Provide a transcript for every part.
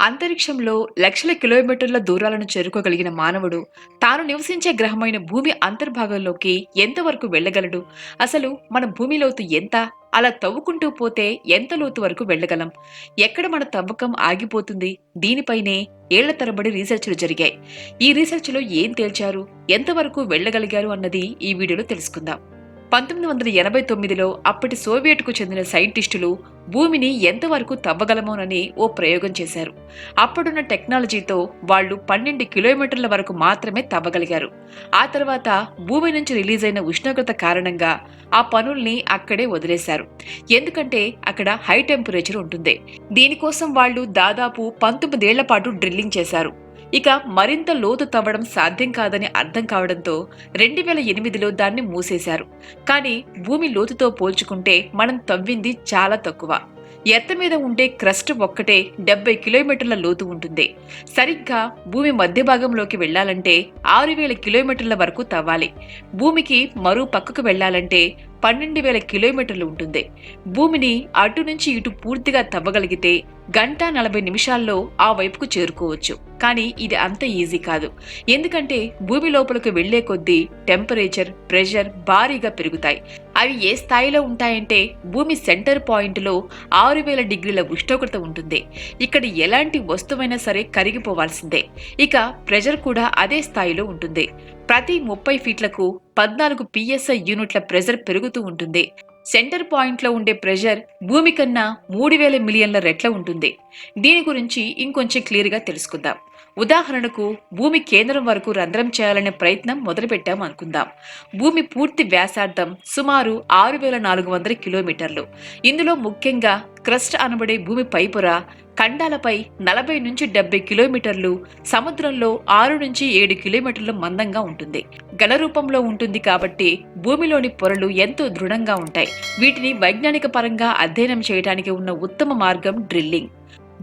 అంతరిక్షంలో లక్షల కిలోమీటర్ల దూరాలను చేరుకోగలిగిన మానవుడు తాను నివసించే గ్రహమైన భూమి అంతర్భాగంలోకి ఎంతవరకు వెళ్ళగలడు? అసలు మన భూమి లోతు ఎంత? అలా తవ్వుకుంటూ పోతే ఎంత లోతు వరకు వెళ్ళగలం? ఎక్కడ మన తవ్వకం ఆగిపోతుంది? దీనిపైనే ఏళ్ళ తరబడి రీసెర్చ్లు జరిగాయి. ఈ రీసెర్చ్లో ఏం తేల్చారు? ఎంతవరకు వెళ్ళగలిగారు అన్నది ఈ వీడియోలో తెలుసుకుందాం. పంతొమ్మిది వందల ఎనభై తొమ్మిదిలో అప్పటి సోవియట్కు చెందిన సైంటిస్టులు భూమిని ఎంతవరకు తవ్వగలమోనని ఓ ప్రయోగం చేశారు. అప్పుడున్న టెక్నాలజీతో వాళ్ళు పన్నెండు కిలోమీటర్ల వరకు మాత్రమే తవ్వగలిగారు. ఆ తర్వాత భూమి నుంచి రిలీజ్ అయిన ఉష్ణోగ్రత కారణంగా ఆ పనుల్ని అక్కడే వదిలేశారు. ఎందుకంటే అక్కడ హై టెంపరేచర్ ఉంటుంది. దీనికోసం వాళ్ళు దాదాపు పంతొమ్మిదేళ్ళ పాటు డ్రిల్లింగ్ చేశారు. ఇక మరింత లోతు తవ్వడం సాధ్యం కాదని అర్థం కావడంతో రెండు వేల ఎనిమిదిలో దాన్ని మూసేశారు. కానీ భూమి లోతుతో పోల్చుకుంటే మనం తవ్వింది చాలా తక్కువ. ఎత్త మీద ఉండే క్రస్ట్ ఒక్కటే డెబ్బై కిలోమీటర్ల లోతు ఉంటుంది. సరిగ్గా భూమి మధ్య భాగంలోకి వెళ్ళాలంటే ఆరు వేల కిలోమీటర్ల వరకు తవ్వాలి. భూమికి మరో పక్కకు వెళ్ళాలంటే పన్నెండు వేల కిలోమీటర్లు ఉంటుంది. భూమిని అటు నుంచి ఇటు పూర్తిగా తవ్వగలిగితే గంట నలభై నిమిషాల్లో ఆ వైపుకు చేరుకోవచ్చు. కానీ ఇది అంత ఈజీ కాదు. ఎందుకంటే భూమి లోపలికి వెళ్ళే కొద్దీ టెంపరేచర్ ప్రెషర్ భారీగా పెరుగుతాయి. అవి ఏ స్థాయిలో ఉంటాయంటే భూమి సెంటర్ పాయింట్లో ఆరు వేల డిగ్రీల ఉష్ణోగ్రత ఉంటుంది. ఇక్కడ ఎలాంటి వస్తువైనా సరే కరిగిపోవాల్సిందే. ఇక ప్రెషర్ కూడా అదే స్థాయిలో ఉంటుంది. ప్రతి ముప్పై ఫీట్లకు పద్నాలుగు పిఎస్ఐ యూనిట్ల ప్రెజర్ పెరుగుతూ ఉంటుంది. సెంటర్ పాయింట్లో ఉండే ప్రెషర్ భూమి కన్నా మూడు వేల మిలియన్ల రెట్ల ఉంటుంది. దీని గురించి ఇంకొంచెం క్లియర్గా తెలుసుకుందాం. ఉదాహరణకు భూమి కేంద్రం వరకు రంధ్రం చేయాలనే ప్రయత్నం మొదలుపెట్టాం అనుకుందాం. భూమి పూర్తి వ్యాసార్థం సుమారు ఆరు వేల నాలుగు వందల కిలోమీటర్లు. ఇందులో ముఖ్యంగా క్రస్ట్ అనబడే భూమి పైపుర ఖండాలపై నలభై నుంచి డెబ్బై కిలోమీటర్లు సముద్రంలో ఆరు నుంచి ఏడు కిలోమీటర్ల మందంగా ఉంటుంది. గల రూపంలో ఉంటుంది కాబట్టి భూమిలోని పొరలు ఎంతో దృఢంగా ఉంటాయి. వీటిని వైజ్ఞానిక పరంగా అధ్యయనం చేయడానికి ఉన్న ఉత్తమ మార్గం డ్రిల్లింగ్.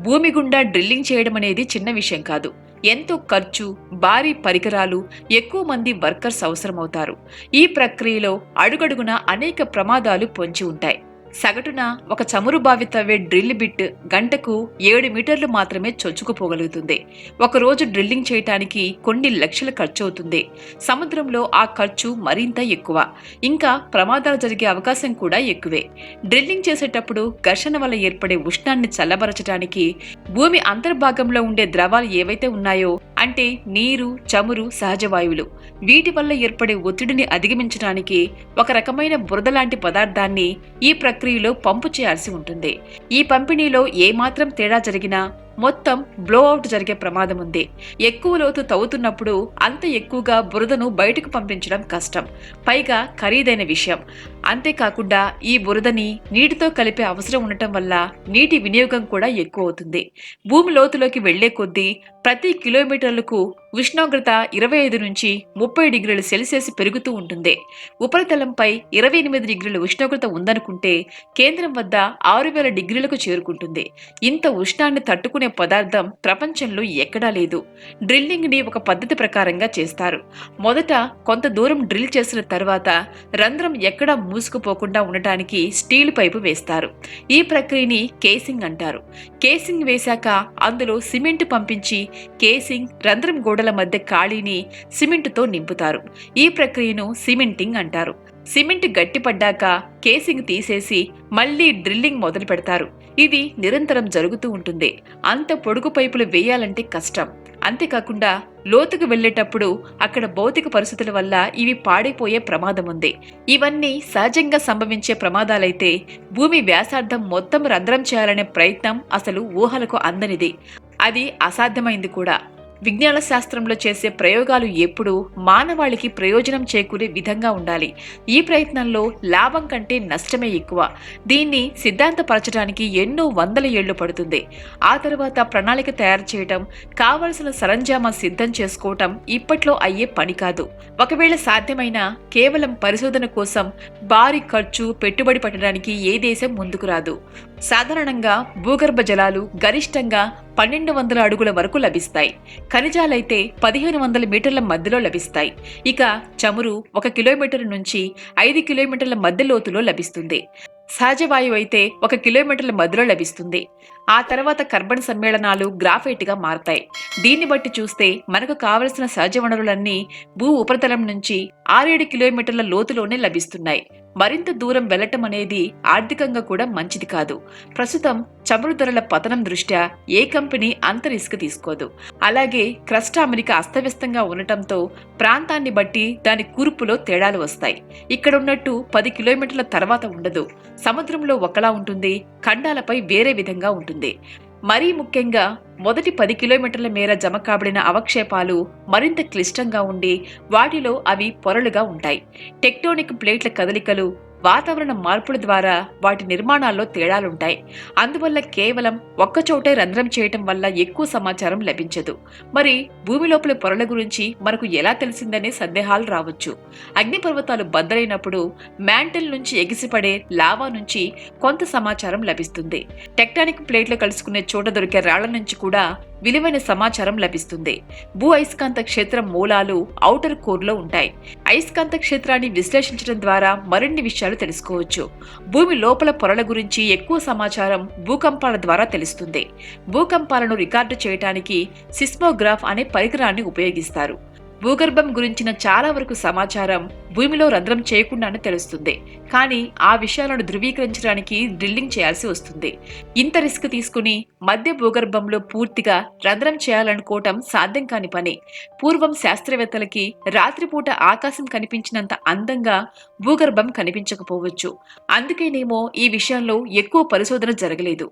భూమి గుండా డ్రిల్లింగ్ చేయడం అనేది చిన్న విషయం కాదు. ఎంతో ఖర్చు భారీ పరికరాలు ఎక్కువ మంది వర్కర్స్ అవసరమవుతారు. ఈ ప్రక్రియలో అడుగడుగున అనేక ప్రమాదాలు పొంచి ఉంటాయి. సగటున ఒక చమురు బావి తవ్వే డ్రిల్ బిట్ గంటకు ఏడు మీటర్లు మాత్రమే చొచ్చుకుపోగలుగుతుంది. ఒకరోజు డ్రిల్లింగ్ చేయటానికి కొన్ని లక్షల ఖర్చు అవుతుంది సముద్రంలో ఆ ఖర్చు మరింత ఎక్కువ. ఇంకా ప్రమాదాలు జరిగే అవకాశం కూడా ఎక్కువే. డ్రిల్లింగ్ చేసేటప్పుడు ఘర్షణ వల్ల ఏర్పడే ఉష్ణాన్ని చల్లబరచడానికి భూమి అంతర్భాగంలో ఉండే ద్రవాలు ఏవైతే ఉన్నాయో అంటే నీరు చమురు సహజ వాయువులు. వీటి వల్ల ఏర్పడే ఒత్తిడిని అధిగమించడానికి ఒక రకమైన బురద లాంటి పదార్థాన్ని ఈ ప్రక్రియలో పంపు చేయాల్సి ఉంటుంది. ఈ పంపిణీలో ఏమాత్రం తేడా జరిగినా మొత్తం బ్లోఅవుట్ జరిగే ప్రమాదం ఉంది. ఎక్కువ లోతు తవ్వుతున్నప్పుడు అంత ఎక్కువగా బురదను బయటకు పంపించడం కష్టం. పైగా ఖరీదైన విషయం. అంతేకాకుండా ఈ బురదని నీటితో కలిపే అవసరం ఉండటం వల్ల నీటి వినియోగం కూడా ఎక్కువ అవుతుంది భూమి లోతులోకి వెళ్ళే కొద్దీ ప్రతి కిలోమీటర్లకు ఉష్ణోగ్రత ఇరవై ఐదు నుంచి ముప్పై డిగ్రీల సెల్సియస్ పెరుగుతూ ఉంటుంది. ఉపరితలంపై ఇరవై ఎనిమిది డిగ్రీల ఉష్ణోగ్రత ఉందనుకుంటే కేంద్రం వద్ద ఆరు వేల డిగ్రీలకు చేరుకుంటుంది. ఇంత ఉష్ణాన్ని తట్టుకునే పదార్థం ప్రపంచంలో ఎక్కడా లేదు. డ్రిల్లింగ్ని ఒక పద్ధతి ప్రకారంగా చేస్తారు. మొదట కొంత దూరం డ్రిల్ చేసిన తర్వాత రంధ్రం ఎక్కడ మూసుకుపోకుండా ఉండటానికి స్టీల్ పైపు వేస్తారు. ఈ ప్రక్రియని కేసింగ్ అంటారు. కేసింగ్ వేశాక అందులో సిమెంట్ పంపించి కేసింగ్ రంధ్రం గోడల మధ్య ఖాళీని సిమెంటుతో నింపుతారు. ఈ ప్రక్రియను సిమెంటింగ్ అంటారు. సిమెంట్ గట్టిపడ్డాక కేసింగ్ తీసేసి మళ్ళీ డ్రిల్లింగ్ మొదలు పెడతారు. ఇది నిరంతరం జరుగుతూ ఉంటుంది. అంత పొడుగు పైపులు వేయాలంటే కష్టం. అంతేకాకుండా లోతుకు వెళ్ళేటప్పుడు అక్కడ భౌతిక పరిస్థితుల వల్ల ఇవి పాడైపోయే ప్రమాదం ఉంది. ఇవన్నీ సహజంగా సంభవించే ప్రమాదాలైతే భూమి వ్యాసార్థం మొత్తం రంధ్రం చేయాలనే ప్రయత్నం అసలు ఊహలకు అందనిది. అది అసాధ్యమైంది కూడా. విజ్ఞాన శాస్త్రంలో చేసే ప్రయోగాలు ఎప్పుడూ మానవాళికి ప్రయోజనం చేకూరే విధంగా ఉండాలి. ఈ ప్రయత్నంలో లాభం కంటే నష్టమే ఎక్కువ. దీన్ని సిద్ధాంతపరచడానికి ఎన్నో వందల ఏళ్ళు పడుతుంది. ఆ తర్వాత ప్రణాళిక తయారు చేయటం కావలసిన సరంజామా సిద్ధం చేసుకోవటం ఇప్పట్లో అయ్యే పని కాదు. ఒకవేళ సాధ్యమైనా కేవలం పరిశోధన కోసం భారీ ఖర్చు పెట్టుబడి పెట్టడానికి ఏ దేశం ముందుకు రాదు. సాధారణంగా భూగర్భ జలాలు గరిష్టంగా పన్నెండు వందల అడుగుల వరకు లభిస్తాయి. ఖనిజాలైతే పదిహేను వందల మీటర్ల మధ్యలో లభిస్తాయి. ఇక చమురు ఒక కిలోమీటర్ నుంచి ఐదు కిలోమీటర్ల మధ్య లోతులో లభిస్తుంది. సహజ వాయువు అయితే ఒక కిలోమీటర్ల మధ్యలో లభిస్తుంది. ఆ తర్వాత కర్బన్ సమ్మేళనాలు గ్రాఫైట్గా మారతాయి. దీన్ని బట్టి చూస్తే మనకు కావలసిన సహజ వనరులన్నీ భూ ఉపరితలం నుంచి ఆరేడు కిలోమీటర్ల లోతులోనే లభిస్తున్నాయి. మరింత దూరం వెళ్ళటం అనేది ఆర్థికంగా కూడా మంచిది కాదు. ప్రస్తుతం చమురు ధరల పతనం దృష్ట్యా ఏ కంపెనీ అంత రిస్క్ తీసుకోదు. అలాగే క్రస్ట్ అమెరికా అస్తవ్యస్తంగా ఉండటంతో ప్రాంతాన్ని బట్టి దాని కూర్పులో తేడాలు వస్తాయి. ఇక్కడ ఉన్నట్టు పది కిలోమీటర్ల తర్వాత ఉండదు. సముద్రంలో ఒకలా ఉంటుంది ఖండాలపై వేరే విధంగా ఉంటుంది. మరీ ముఖ్యంగా మొదటి పది కిలోమీటర్ల మేర జమ కాబడిన అవక్షేపాలు మరింత క్లిష్టంగా ఉండి వాటిలో అవి పొరలుగా ఉంటాయి. టెక్టోనిక్ ప్లేట్ల కదలికలు వాతావరణ మార్పుల ద్వారా వాటి నిర్మాణాల్లో తేడాలుంటాయి. అందువల్ల కేవలం ఒక్కచోటే రంధ్రం చేయటం వల్ల ఎక్కువ సమాచారం లభించదు. మరి భూమి లోపల పొరల గురించి మనకు ఎలా తెలిసిందనే సందేహాలు రావచ్చు. అగ్నిపర్వతాలు బద్దలైనప్పుడు మ్యాంటల్ నుంచి ఎగిసిపడే లావా నుంచి కొంత సమాచారం లభిస్తుంది. టెక్టానిక్ ప్లేట్లు కలుసుకునే చోట దొరికే రాళ్ళ నుంచి కూడా విలువైన సమాచారం లభిస్తుంది. భూ అయస్కాంత క్షేత్రం మూలాలు ఔటర్ కోర్లో ఉంటాయి. అయస్కాంత క్షేత్రాన్ని విశ్లేషించడం ద్వారా మరిన్ని విషయాలు తెలుసుకోవచ్చు. భూమి లోపల పొరల గురించి ఎక్కువ సమాచారం భూకంపాల ద్వారా తెలుస్తుంది. భూకంపాలను రికార్డు చేయడానికి సిస్మోగ్రాఫ్ అనే పరికరాన్ని ఉపయోగిస్తారు. భూగర్భం గురించిన చాలా వరకు సమాచారం భూమిలో రంధ్రం చేయకుండానే తెలుస్తుంది. కానీ ఆ విషయాలను ధృవీకరించడానికి డ్రిల్లింగ్ చేయాల్సి వస్తుంది. ఇంత రిస్క్ తీసుకుని మధ్య భూగర్భంలో పూర్తిగా రంధ్రం చేయాలనుకోవటం సాధ్యం కాని పని. పూర్వం శాస్త్రవేత్తలకి రాత్రిపూట ఆకాశం కనిపించినంత అందంగా భూగర్భం కనిపించకపోవచ్చు. అందుకేనేమో ఈ విషయంలో ఎక్కువ పరిశోధన జరగలేదు.